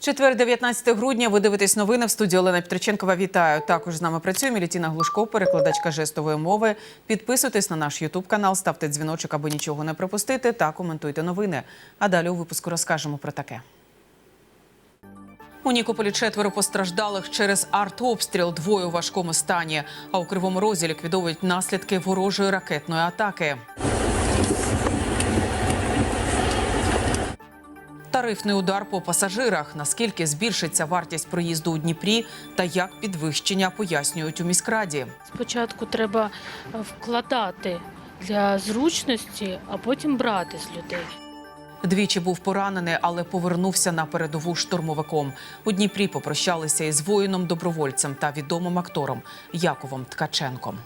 Четвер, 19 грудня. Ви дивитесь новини в студії Олена Петриченкова. Вітаю. Також з нами працює Мілітіна Глушко, перекладачка жестової мови. Підписуйтесь на наш Ютуб канал, ставте дзвіночок, аби нічого не пропустити, та коментуйте новини. А далі у випуску розкажемо про таке. У Нікополі четверо постраждалих через артобстріл, двоє у важкому стані. А у Кривому Розі ліквідовують наслідки ворожої ракетної атаки. Тарифний удар по пасажирах. Наскільки збільшиться вартість проїзду у Дніпрі та як підвищення пояснюють у міськраді. Спочатку треба е, вкладати для зручності, а потім брати з людей. Двічі був поранений, але повернувся на передову штурмовиком. У Дніпрі попрощалися із воїном-добровольцем та відомим актором Яковом Ткаченком.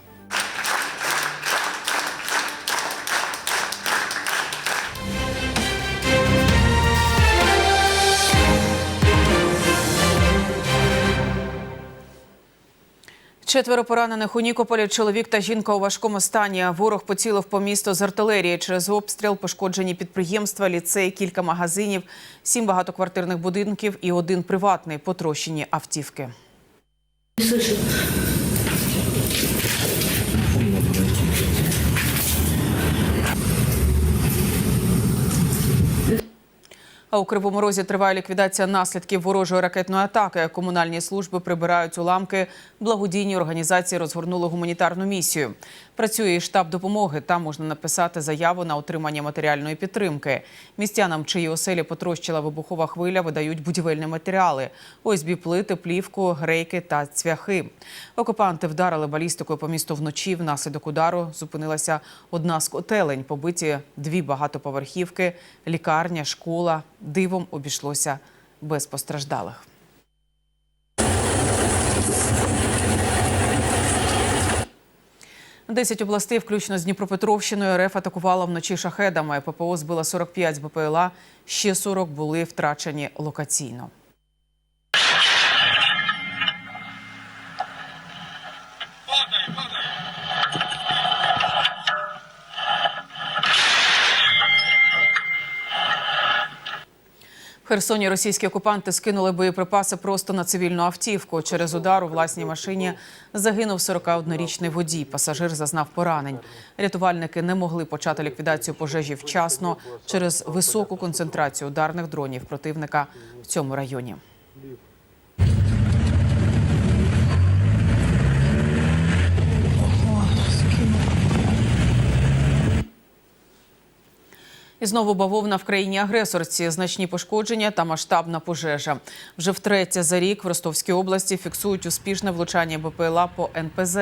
Четверо поранених у Нікополі. Чоловік та жінка у важкому стані. Ворог поцілив по місту з артилерії. Через обстріл пошкоджені підприємства, ліцей, кілька магазинів, сім багатоквартирних будинків і один приватний потрощені автівки. А у Кривому Розі триває ліквідація наслідків ворожої ракетної атаки. Комунальні служби прибирають уламки. Благодійні організації розгорнули гуманітарну місію. Працює і штаб допомоги. Там можна написати заяву на отримання матеріальної підтримки. Містянам, чиї оселі потрощила вибухова хвиля, видають будівельні матеріали: ОСБ плити, плівку, грейки та цвяхи. Окупанти вдарили балістикою по місту вночі. Внаслідок удару зупинилася одна з котелень. Побиті дві багатоповерхівки, лікарня, школа. Дивом обійшлося без постраждалих. Десять областей, включно з Дніпропетровщиною, РФ атакувала вночі шахедами. ППО збила 45 з БПЛА, ще 40 були втрачені локаційно. Херсоні російські окупанти скинули боєприпаси просто на цивільну автівку. Через удар у власній машині загинув 41-річний водій. Пасажир зазнав поранень. Рятувальники не могли почати ліквідацію пожежі вчасно через високу концентрацію ударних дронів противника в цьому районі. І знову бавовна в країні агресорці, значні пошкодження та масштабна пожежа. Вже втретє за рік в Ростовській області фіксують успішне влучання БПЛА по НПЗ.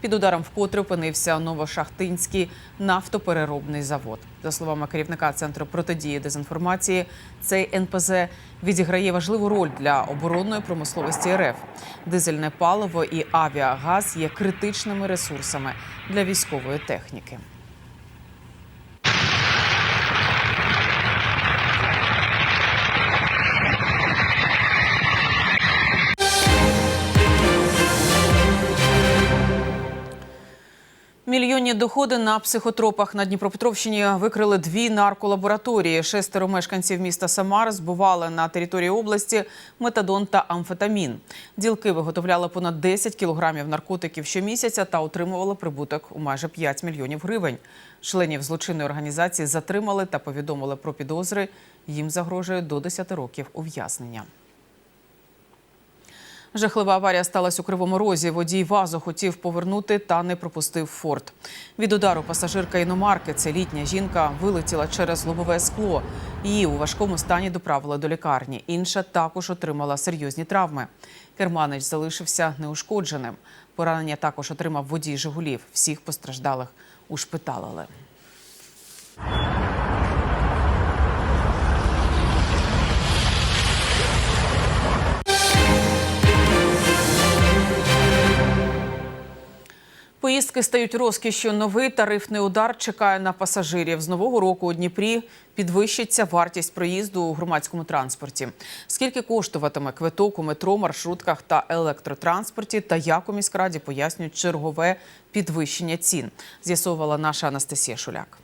Під ударом вкотре опинився Новошахтинський нафтопереробний завод. За словами керівника центру протидії дезінформації, цей НПЗ відіграє важливу роль для оборонної промисловості РФ. Дизельне паливо і авіагаз є критичними ресурсами для військової техніки. Мільйонні доходи на психотропах на Дніпропетровщині викрили дві нарколабораторії. Шестеро мешканців міста Самар збували на території області метадон та амфетамін. Ділки виготовляли понад 10 кілограмів наркотиків щомісяця та отримували прибуток у майже 5 мільйонів гривень. Членів злочинної організації затримали та повідомили про підозри. Їм загрожує до 10 років ув'язнення. Жахлива аварія сталася у Кривому Розі. Водій вазу хотів повернути та не пропустив форт. Від удару пасажирка іномарки, це літня жінка, вилетіла через лобове скло. Її у важкому стані доправили до лікарні. Інша також отримала серйозні травми. Керманич залишився неушкодженим. Поранення також отримав водій Жигулів. Всіх постраждалих ушпиталили. Поїздки стають розкішшю. Новий тарифний удар чекає на пасажирів. З нового року у Дніпрі підвищиться вартість проїзду у громадському транспорті. Скільки коштуватиме квиток у метро, маршрутках та електротранспорті, та як у міськраді пояснюють чергове підвищення цін, з'ясовувала наша Анастасія Шуляк.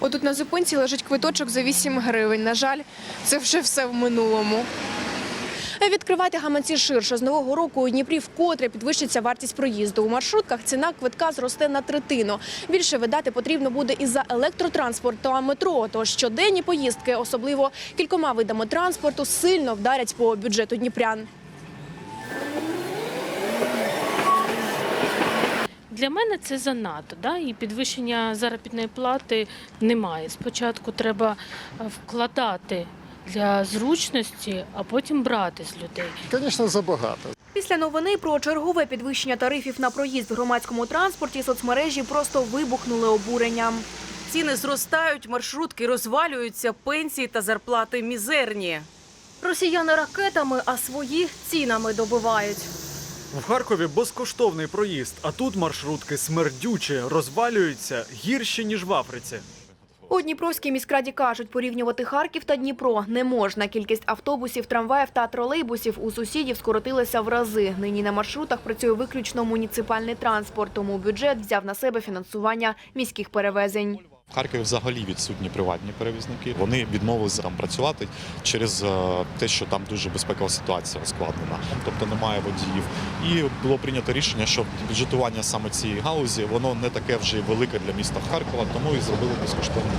Отут на зупинці лежить квиточок за 8 гривень. На жаль, це вже все в минулому. Відкривайте гаманці ширше. З нового року у Дніпрі вкотре підвищиться вартість проїзду. У маршрутках ціна квитка зросте на третину. Більше видати потрібно буде і за електротранспорт та метро. Тож щоденні поїздки, особливо кількома видами транспорту, сильно вдарять по бюджету дніпрян. Для мене це занадто, да? і підвищення заробітної плати немає. Спочатку треба е, вкладати для зручності, а потім брати з людей. Звісно, забагато. Після новини про чергове підвищення тарифів на проїзд в громадському транспорті соцмережі просто вибухнули обуренням. Ціни зростають, маршрутки розвалюються, пенсії та зарплати мізерні. Росіяни ракетами, а свої цінами добивають. В Харкові безкоштовний проїзд, а тут маршрутки смердючі, розвалюються гірші, ніж в Африці. У Дніпровській міськраді кажуть, порівнювати Харків та Дніпро не можна. Кількість автобусів, трамваїв та тролейбусів у сусідів скоротилася в рази. Нині на маршрутах працює виключно муніципальний транспорт, тому бюджет взяв на себе фінансування міських перевезень. В Харкові взагалі відсутні приватні перевізники. Вони відмовилися там працювати через е, те, що там дуже безпекова ситуація ускладнена, тобто немає водіїв. І було прийнято рішення, що бюджетування саме цієї галузі воно не таке вже й велике для міста Харкова, тому і зробили безкоштовно.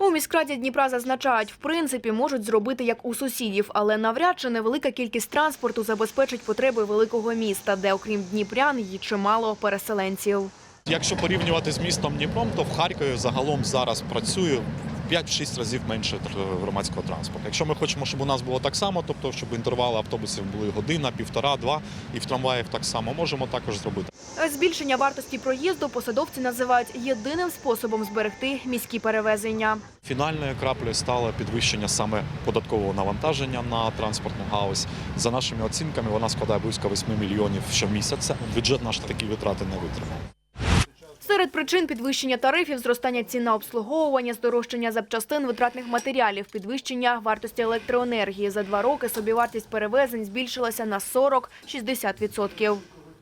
У міськраді Дніпра зазначають, в принципі, можуть зробити як у сусідів, але навряд чи невелика кількість транспорту забезпечить потреби великого міста, де, окрім дніпрян, є чимало переселенців. Якщо порівнювати з містом Дніпром, то в Харкові загалом зараз працює в 5-6 разів менше громадського транспорту. Якщо ми хочемо, щоб у нас було так само, тобто щоб інтервали автобусів були година, півтора, два, і в трамваїв так само можемо також зробити. Збільшення вартості проїзду посадовці називають єдиним способом зберегти міські перевезення. Фінальною краплею стало підвищення саме податкового навантаження на транспортну галузь. За нашими оцінками, вона складає близько 8 мільйонів щомісяця. Бюджет наш такі витрати не витримав. Серед причин підвищення тарифів зростання цін на обслуговування, здорожчання запчастин, витратних матеріалів, підвищення вартості електроенергії. За два роки собівартість перевезень збільшилася на 40-60%.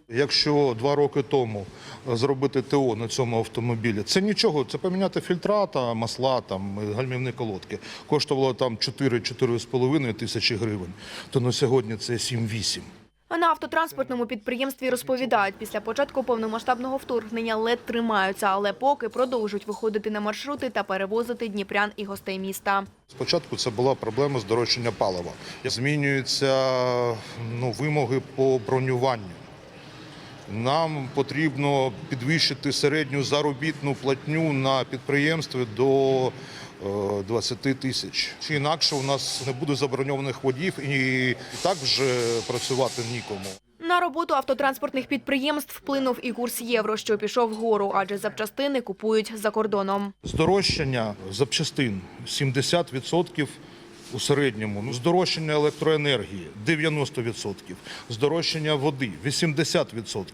Якщо два роки тому зробити ТО на цьому автомобілі, це нічого, це поміняти фільтра, та масла, там, гальмівні колодки. Коштувало там 4-4,5 тисячі гривень, то на сьогодні це 7-8. На автотранспортному підприємстві розповідають, після початку повномасштабного вторгнення ледь тримаються, але поки продовжують виходити на маршрути та перевозити дніпрян і гостей міста. Спочатку це була проблема здорожчання палива. Змінюються ну, вимоги по бронюванню. Нам потрібно підвищити середню заробітну платню на підприємстві до 20 тисяч. Чи інакше у нас не буде заброньованих водіїв і, і так вже працювати нікому. На роботу автотранспортних підприємств вплинув і курс євро, що пішов вгору, адже запчастини купують за кордоном. Здорожчання запчастин 70% у середньому. Ну, Здорожчання електроенергії 90%. Здорожчання води 80%.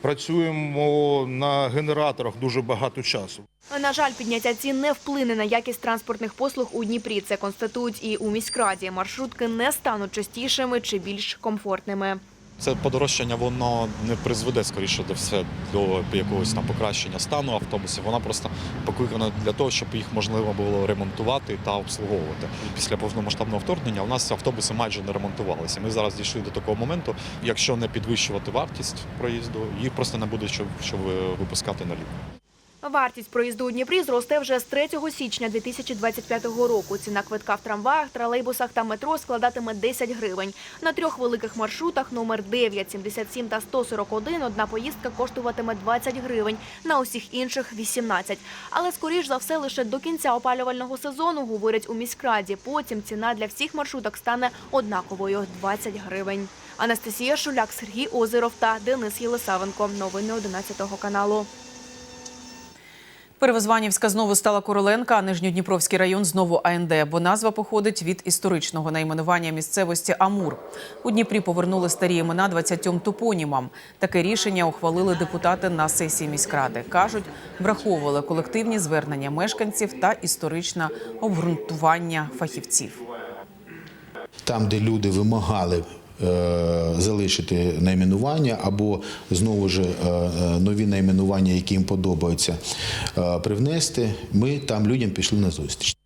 Працюємо на генераторах дуже багато часу. На жаль, підняття цін не вплине на якість транспортних послуг у Дніпрі. Це констатують і у міськраді. Маршрутки не стануть частішими чи більш комфортними. Це подорожчання воно не призведе скоріше до все до якогось там покращення стану автобусів. Вона просто покликана для того, щоб їх можливо було ремонтувати та обслуговувати. Після повномасштабного вторгнення у нас автобуси майже не ремонтувалися. Ми зараз дійшли до такого моменту. Якщо не підвищувати вартість проїзду, їх просто не буде що, що випускати на лік. Вартість проїзду у Дніпрі зросте вже з 3 січня 2025 року. Ціна квитка в трамваях, тролейбусах та метро складатиме 10 гривень. На трьох великих маршрутах номер 9, 77 та 141 одна поїздка коштуватиме 20 гривень, на усіх інших – 18. Але, скоріш за все, лише до кінця опалювального сезону, говорять у міськраді. Потім ціна для всіх маршруток стане однаковою – 20 гривень. Анастасія Шуляк, Сергій Озеров та Денис Єлисавенко. Новини 11 каналу. Перевозванівська знову стала Короленка, а Нижньодніпровський район знову АНД, бо назва походить від історичного найменування місцевості Амур. У Дніпрі повернули старі імена 20 топонімам. Таке рішення ухвалили депутати на сесії міськради. Кажуть, враховували колективні звернення мешканців та історичне обґрунтування фахівців. там, де люди вимагали залишити найменування або знову ж е, е, нові найменування, які їм подобаються, е, привнести. Ми там людям пішли на зустріч.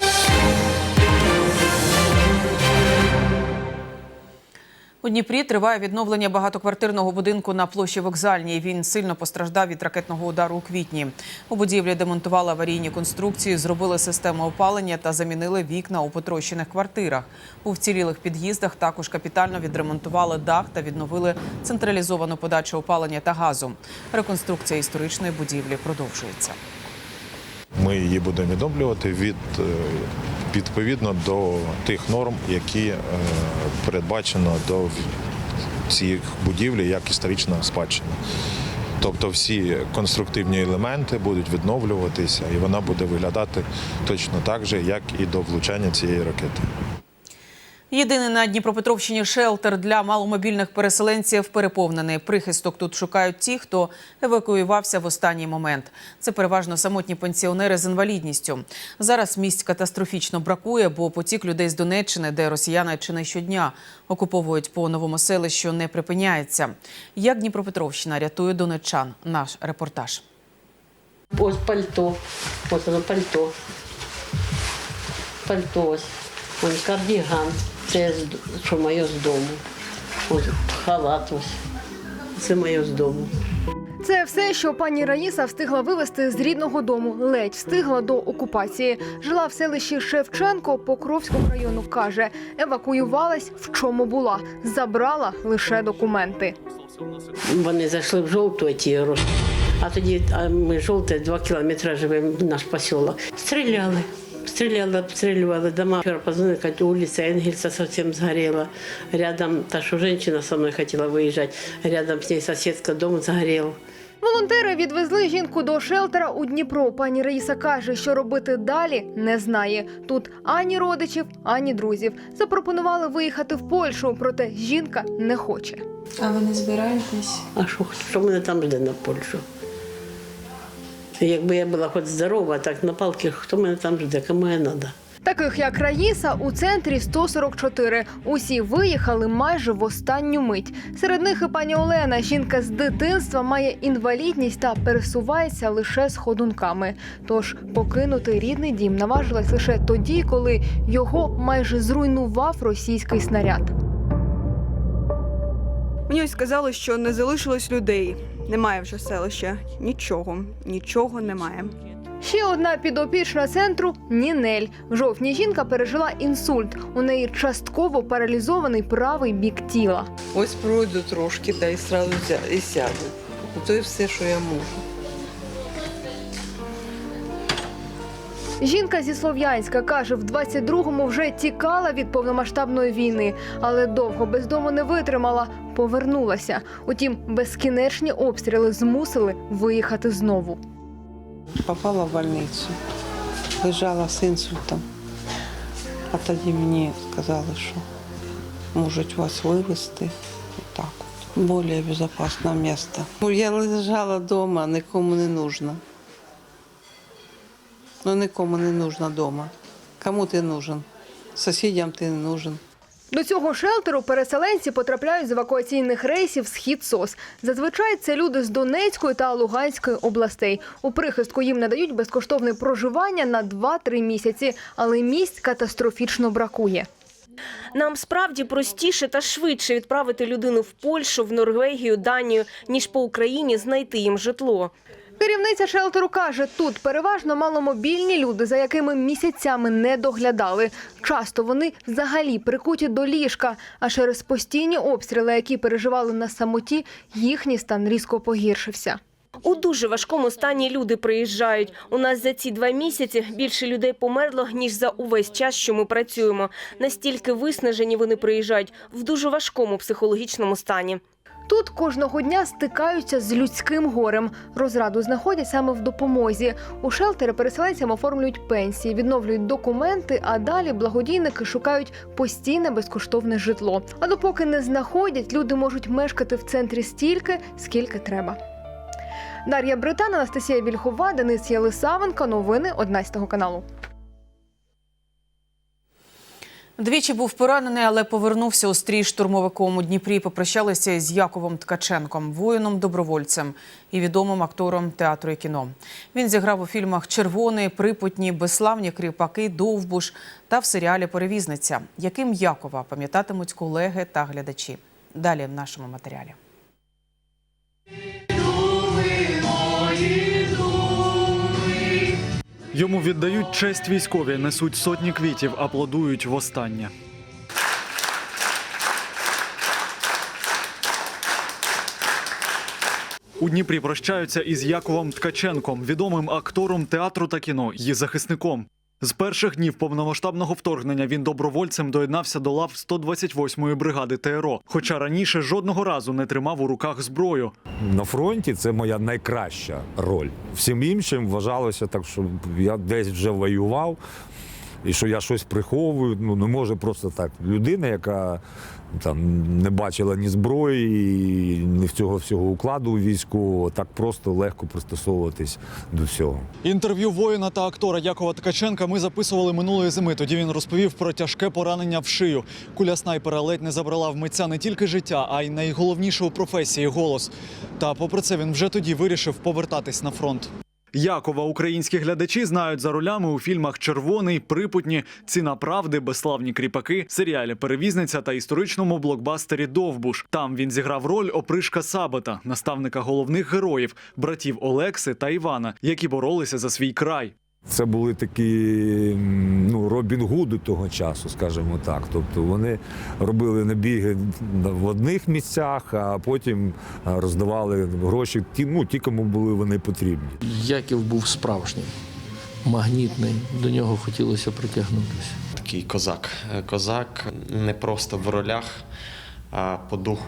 У Дніпрі триває відновлення багатоквартирного будинку на площі Вокзальній. Він сильно постраждав від ракетного удару у квітні. У будівлі демонтували аварійні конструкції, зробили систему опалення та замінили вікна у потрощених квартирах. У вцілілих під'їздах також капітально відремонтували дах та відновили централізовану подачу опалення та газу. Реконструкція історичної будівлі продовжується. Ми її будемо відновлювати від е, відповідно до тих норм, які е, передбачено до цієї будівлі як історична спадщина. Тобто всі конструктивні елементи будуть відновлюватися, і вона буде виглядати точно так же, як і до влучання цієї ракети. Єдиний на Дніпропетровщині шелтер для маломобільних переселенців переповнений. Прихисток тут шукають ті, хто евакуювався в останній момент. Це переважно самотні пенсіонери з інвалідністю. Зараз місць катастрофічно бракує, бо потік людей з Донеччини, де росіяни чи не щодня окуповують по новому селищу, не припиняється. Як Дніпропетровщина рятує донеччан? Наш репортаж. Ось пальто. Ось воно пальто. Пальто ось. Вон кардіган. Це що моє з дому. Ось халат ось. Це моє з дому. Це все, що пані Раїса встигла вивезти з рідного дому. Ледь встигла до окупації. Жила в селищі Шевченко Покровського району. каже, евакуювалась в чому була. Забрала лише документи. Вони зайшли в жовту ті А тоді а ми жовте, два кілометри живемо наш посілок. Стріляли. Стріляли, обстрілювали дома. Вчора позвонили, кажуть, вулиця Енгельса совсем згорела. Рядом, та що жінка со мною хотіла виїжджати, рядом з нею сусідська дом згорів. Волонтери відвезли жінку до шелтера у Дніпро. Пані Раїса каже, що робити далі не знає. Тут ані родичів, ані друзів. Запропонували виїхати в Польщу, проте жінка не хоче. А ви не збираєтесь? А що, що мене там жде на Польщу? Якби я була хоч здорова, так на палки, хто мене там жде, кому я треба? Таких як Раїса у центрі 144. Усі виїхали майже в останню мить. Серед них і пані Олена. Жінка з дитинства має інвалідність та пересувається лише з ходунками. Тож покинути рідний дім наважилась лише тоді, коли його майже зруйнував російський снаряд. Мені ось сказали, що не залишилось людей. Немає вже селища. Нічого, нічого немає. Ще одна підопічна центру Нінель. В жовтні жінка пережила інсульт. У неї частково паралізований правий бік тіла. Ось пройду трошки, та й сразу і сяду. То і все, що я можу. Жінка зі Слов'янська каже, в 22-му вже тікала від повномасштабної війни, але довго без дому не витримала, повернулася. Утім, безкінечні обстріли змусили виїхати знову. Попала в больницю. Лежала з інсультом. А тоді мені сказали, що можуть вас вивезти. Так от. Более безопасне місце. Я лежала вдома, нікому не нужна. Ну, нікому не нужна вдома. Кому ти нужен? Сусідям ти не нужен. До цього шелтеру переселенці потрапляють з евакуаційних рейсів схід СОС. Зазвичай це люди з Донецької та Луганської областей. У прихистку їм надають безкоштовне проживання на 2-3 місяці, але місць катастрофічно бракує. Нам справді простіше та швидше відправити людину в Польщу, в Норвегію, Данію, ніж по Україні знайти їм житло. Керівниця шелтеру каже, тут переважно маломобільні люди, за якими місяцями не доглядали. Часто вони взагалі прикуті до ліжка, а через постійні обстріли, які переживали на самоті, їхній стан різко погіршився. У дуже важкому стані люди приїжджають. У нас за ці два місяці більше людей померло, ніж за увесь час, що ми працюємо. Настільки виснажені вони приїжджають в дуже важкому психологічному стані. Тут кожного дня стикаються з людським горем. Розраду знаходять саме в допомозі. У шелтери переселенцям оформлюють пенсії, відновлюють документи, а далі благодійники шукають постійне безкоштовне житло. А допоки не знаходять, люди можуть мешкати в центрі стільки, скільки треба. Дар'я Британ, Анастасія Вільхова, Денис Єлисавенко. Новини 11 каналу. Двічі був поранений, але повернувся у стрій штурмовиком у Дніпрі. Попрощалися з Яковом Ткаченком, воїном-добровольцем і відомим актором театру і кіно. Він зіграв у фільмах Червоний, Припутні, Безславні кріпаки, Довбуш та в серіалі Перевізниця, яким Якова пам'ятатимуть колеги та глядачі. Далі в нашому матеріалі. Йому віддають честь військові, несуть сотні квітів, аплодують востаннє. У Дніпрі прощаються із Яковом Ткаченком, відомим актором театру та кіно і захисником. З перших днів повномасштабного вторгнення він добровольцем доєднався до лав 128-ї бригади ТРО, хоча раніше жодного разу не тримав у руках зброю. На фронті це моя найкраща роль. Всім іншим вважалося так, що я десь вже воював, і що я щось приховую. Ну не може просто так. Людина, яка там не бачила ні зброї, ні в цього всього укладу військового, так просто легко пристосовуватись до всього. Інтерв'ю воїна та актора Якова Ткаченка ми записували минулої зими. Тоді він розповів про тяжке поранення в шию. Куля снайпера ледь не забрала в митця не тільки життя, а й найголовніше у професії голос. Та попри це він вже тоді вирішив повертатись на фронт. Якова українські глядачі знають за ролями у фільмах Червоний, Припутні, Ціна правди, Безславні кріпаки, серіалі Перевізниця та історичному блокбастері Довбуш. Там він зіграв роль опришка Сабата, наставника головних героїв, братів Олекси та Івана, які боролися за свій край. Це були такі ну, Робін Гуди того часу, скажімо так. Тобто вони робили набіги в одних місцях, а потім роздавали гроші ті, ну, ті, кому були вони потрібні. Яків був справжній, магнітний, до нього хотілося притягнутися. Такий козак. Козак не просто в ролях, а по духу.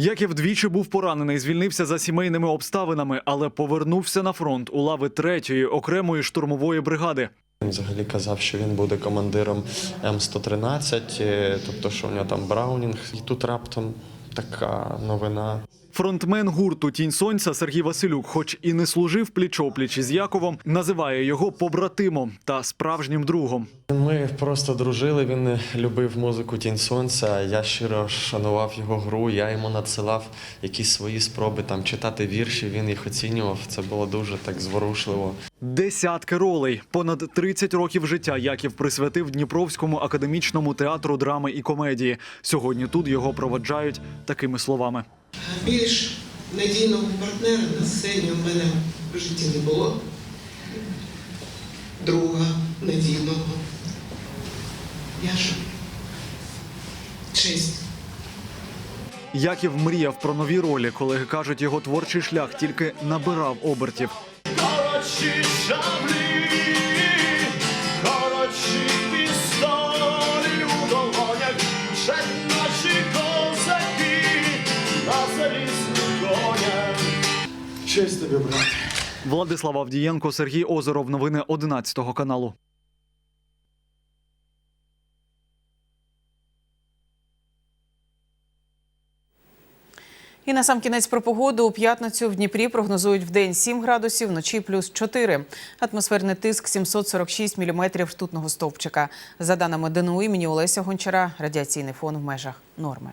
Яків двічі був поранений, звільнився за сімейними обставинами, але повернувся на фронт у лави третьої окремої штурмової бригади. Він взагалі казав, що він буде командиром М113, е, тобто, що у нього там Браунінг. І тут раптом така новина. Фронтмен гурту Тінь сонця Сергій Василюк, хоч і не служив пліч-опліч із Яковом, називає його побратимом та справжнім другом. Ми просто дружили. Він любив музику Тінь Сонця. Я щиро шанував його гру. Я йому надсилав якісь свої спроби там читати вірші. Він їх оцінював. Це було дуже так зворушливо. Десятки ролей, понад 30 років життя Яків присвятив Дніпровському академічному театру драми і комедії. Сьогодні тут його проваджають такими словами. Більш надійного партнера на сцені у мене в житті не було. Друга надійного. Я ж честь. Яків мріяв про нові ролі. Колеги кажуть, його творчий шлях тільки набирав обертів. Коротші шаблі, Честь тобі, брат. Владислав Авдієнко, Сергій Озеров. Новини 11 каналу. І на сам кінець про погоду у п'ятницю в Дніпрі прогнозують в день 7 градусів, вночі плюс 4. Атмосферний тиск 746 міліметрів ртутного стовпчика. За даними ДНУ імені Олеся Гончара, радіаційний фон в межах норми.